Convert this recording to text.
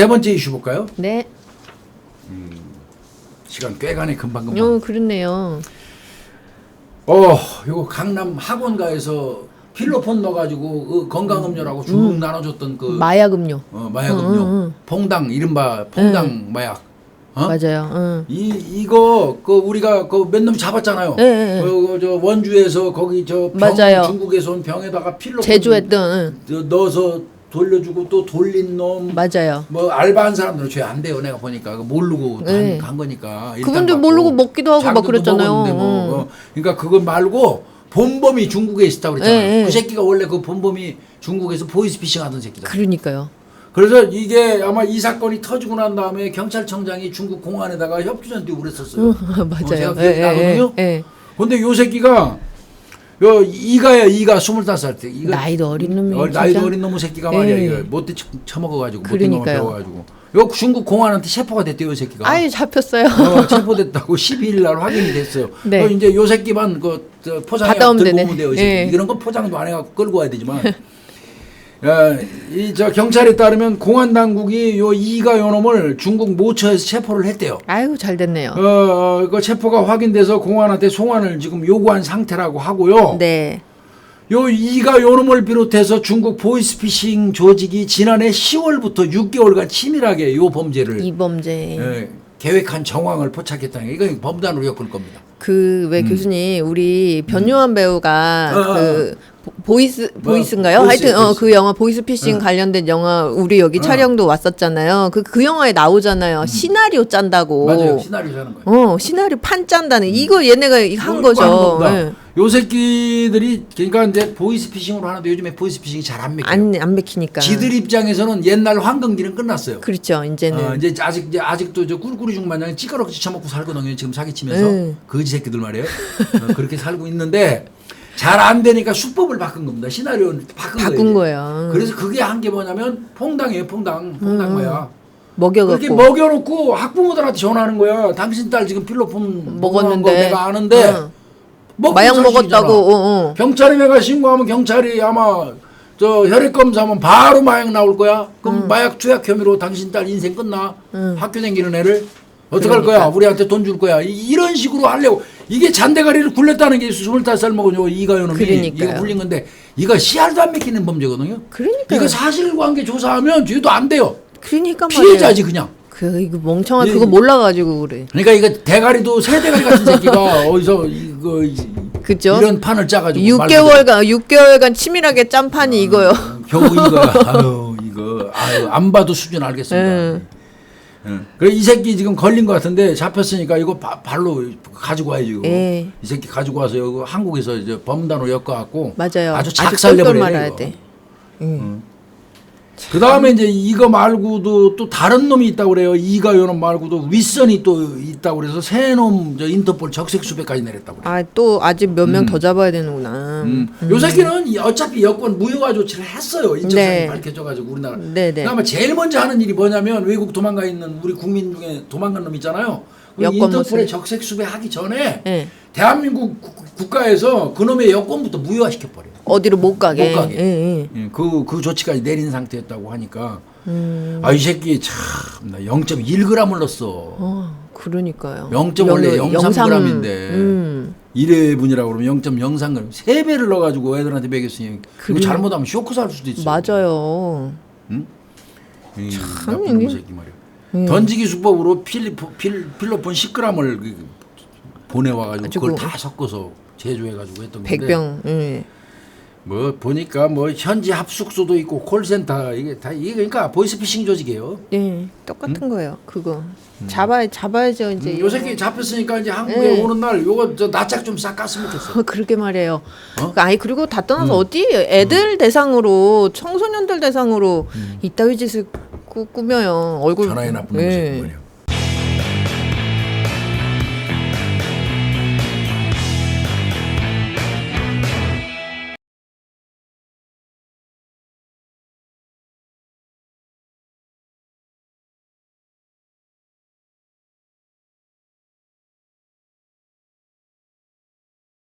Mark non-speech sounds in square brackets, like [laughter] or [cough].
세 번째 이슈 볼까요? 네. 시간 꽤 가네 금방 금방. 어, 그렇네요. 어, 요거 강남 학원가에서 필로폰 넣어가지고 그 건강음료라고 쭉 나눠줬던 그 마약 음료. 어, 마약 음료, 퐁당 이른바 퐁당 마약. 어? 맞아요. 응. 이 이거 그 우리가 그 몇 놈 잡았잖아요. 예, 예, 예. 그, 저 원주에서 거기 저 병, 맞아요. 중국에서 온 병에다가 필로폰 제조했던 응. 넣어서 돌려주고 또 돌린 놈. 맞아요. 뭐 알바한 사람들은 죄 안 돼요. 내가 보니까 그 모르고 네. 간, 간 거니까. 일단 그분들 받고 모르고 먹기도 하고 막 그랬잖아요. 먹었는데 뭐. 응. 어. 그러니까 그거 말고 본범이 중국에 있었다고 그랬잖아요. 네, 네. 그 새끼가 원래 그 본범이 중국에서 보이스피싱 하던 새끼다. 그러니까요. 그래서 이게 아마 이 사건이 터지고 난 다음에 경찰청장이 중국 공안에다가 협조전 띄우고 그랬었어요. 응, 어, 맞아요. 제가 기억이 나거든요. 예, 예. 근데 요 새끼가 요 이가야 이가 스물다섯 살 때. 이거 나이도 어린 놈이 어. 나이도 어린 놈의 새끼가 말이야 예. 이거 못돼 처- 처먹어가지고 못된 그러니까요. 배워가지고 요 중국 공안한테 체포가 됐대요 이 새끼가. 아유 잡혔어요. 어, 체포됐다고 [laughs] 12일 날 확인이 됐어요. 네. 어, 이제 요 새끼만 그 저, 포장해 받아오면 들고 되네. 오면 돼요. 이 새끼. 예. 이런 건 포장도 안 해갖고 끌고 와야 되지만. [laughs] 이저 경찰에 따르면 공안 당국이 요 이가 요놈을 중국 모처에서 체포를 했대요. 아유 잘 됐네요. 어, 어, 그 체포가 확인돼서 공안한테 송환을 지금 요구한 상태라고 하고요. 네. 요 이가 요놈을 비롯해서 중국 보이스피싱 조직이 지난해 10월부터 6개월간 치밀하게 요 범죄를 이범재. 예, 계획한 정황을 포착했다는 게 이건 범단으로 엮을 겁니다. 그 왜 교수님 우리 변요한 배우가 음. 어, 어, 그 보- 보이스 뭐, 보이스인가요? 보이스, 하여튼 어 보이스. 그 영화 보이스 피싱 관련된 영화 우리 여기 어. 촬영도 왔었잖아요. 그그 영화에 나오잖아요. 시나리오 짠다고. 음. 맞아요. 시나리오 하는 거예요. 어 시나리오 판 짠다는 이거 얘네가 한 거죠. 예. 요 새끼들이 그러니까 이제 보이스 피싱으로 하는데 요즘에 보이스 피싱이 잘 안 맥혀요. 안, 안 맥히니까. 지들 입장에서는 옛날 황금기는 끝났어요. 그렇죠. 이제는 어, 이제 아직 이제 아직도 저 꿀꿀이 중 마냥 찌꺼렇게 쳐먹고 살거든요. 지금 사기치면서 음. 거지 새끼들 말이에요. 어, 그렇게 살고 있는데 잘 안 되니까 수법을 바꾼 겁니다. 시나리오를 바꾼, 바꾼 거예요. 거예요. 그래서 그게 한 게 뭐냐면 퐁당이에요. 퐁당. 퐁당 뭐야. 그렇게 먹여갖고. 먹여놓고 학부모들한테 전화하는 거야. 당신 딸 지금 필로폰 먹었는데. 거 내가 아는데 응. 먹고 마약 사실이잖아. 먹었다고. 어, 어. 경찰에 내가 신고하면 경찰이 아마 저 혈액 검사하면 바로 마약 나올 거야. 그럼 마약 투약 혐의로 당신 딸 인생 끝나. 학교 다니는 애를 어떡할 그러니까. 거야? 우리한테 돈 줄 거야. 이- 이런 식으로 하려고 이게 잔대가리를 굴렸다는 게 25살 먹은 요 이가요놈이 그러니까요. 이거 굴린 건데 이거 씨알도 안 맥히는 범죄거든요. 그러니까요. 이거 사실관계 조사하면 죄도 안 돼요. 그러니까 피해자지 그냥. 그 이거 멍청한 이- 그거 몰라가지고 그래. 그러니까 이거 대가리도 새 대가리 같은 새끼가 [laughs] 어디서 이거 이- 그죠? 이런 판을 짜가지고 6개월간 6개월간 치밀하게 짠 판이 이거요. 겨우 이거 [laughs] 아유 이거 아유 안 봐도 수준 알겠습니다. 응. 응. 그래 이 새끼 지금 걸린 것 같은데 잡혔으니까 이거 바, 발로 가지고 와야지 이거. 예. 이 새끼 가지고 와서 여기 한국에서 이제 범단으로 엮어갖고 맞아요. 아주 아주 똘똘 돼. 말아야 이거. 돼. 그 다음에 이제 이거 말고도 또 다른 놈이 있다고 그래요. 이가 요놈 말고도 윗선이 또 있다고 그래서 새놈 저 인터폴 적색 수배까지 내렸다고 그래요. 아 또 아직 몇 명 더 잡아야 되는구나. 음. 요 새끼는 이- 어차피 여권 무효화 조치를 했어요. 인적사항이 네. 밝혀져가지고 우리나라. 네 네. 그나마 제일 먼저 하는 일이 뭐냐면 외국 도망가 있는 우리 국민 중에 도망간 놈 있잖아요. 그 여권 인터폴에. 적색 수배하기 전에 예. 대한민국 국- 국가에서 그놈의 여권부터 무효화 시켜 버려요. 어디로 못 가게. 못 가게. 예, 예. 예, 그, 그 조치까지 내린 상태였다고 하니까 음. 아이 새끼 참 0.1g을 넣었어. 어, 그러니까요. 영점 원래 영- 0.3g인데. 음. 1회분이라고 그러면 0.03g 세 배를 넣어가지고 애들한테 먹였으니 이거 그래. 잘못하면 쇼크 살 수도 있어. 맞아요. 이참 나쁜 이게- 새끼 말이야. 던지기 수법으로 필리포, 필, 필로폰 10g을 그 보내와가지고 가지고. 그걸 다 섞어서 제조해가지고 했던 건데 백병. 예. 뭐 보니까 뭐 현지 합숙소도 있고 콜센터 이게 다 이게 그러니까 보이스피싱 조직이에요. 예. 똑같은 거예요. 그거. 잡아 잡아야죠 이제. 음, 요 새끼 잡혔으니까 이제 한국에 네. 오는 날 요거 저 낯짝 좀싹 깠으면 좋겠어. 어, [laughs] 그러게 말이에요. 어? 아니 그리고 다 음. 떠나서 어디 애들 대상으로 청소년들 대상으로 이따위 짓을 꾸, 꾸며요. 얼굴 전화에 나쁜 예. 말이야.